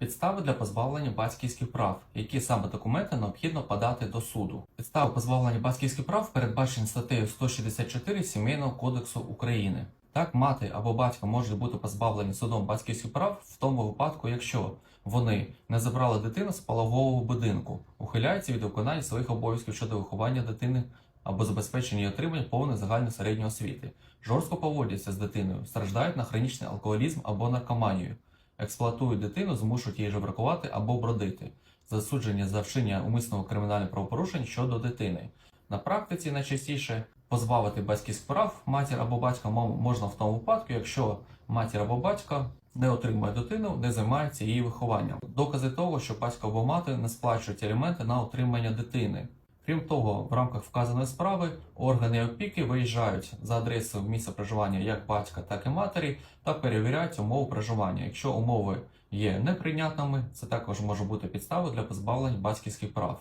Підстави для позбавлення батьківських прав, які саме документи необхідно подати до суду. Підстави позбавлення батьківських прав передбачені статтею 164 Сімейного кодексу України. Так, мати або батько можуть бути позбавлені судом батьківських прав в тому випадку, якщо вони не забрали дитину з полового будинку, ухиляються від виконання своїх обов'язків щодо виховання дитини або забезпечення її отримання повної загальної середньої освіти, жорстко поводяться з дитиною, страждають на хронічний алкоголізм або наркоманію, експлуатують дитину, змушують її жебракувати або бродити, засудження за вчинення умисного кримінального правопорушень щодо дитини. На практиці найчастіше позбавити батьківських прав матір або батька можна в тому випадку, якщо матір або батько не отримує дитину, не займається її вихованням. Докази того, що батько або мати не сплачують аліменти на отримання дитини. Крім того, в рамках вказаної справи органи опіки виїжджають за адресою місця проживання як батька, так і матері та перевіряють умови проживання. Якщо умови є неприйнятними, це також може бути підставою для позбавлення батьківських прав.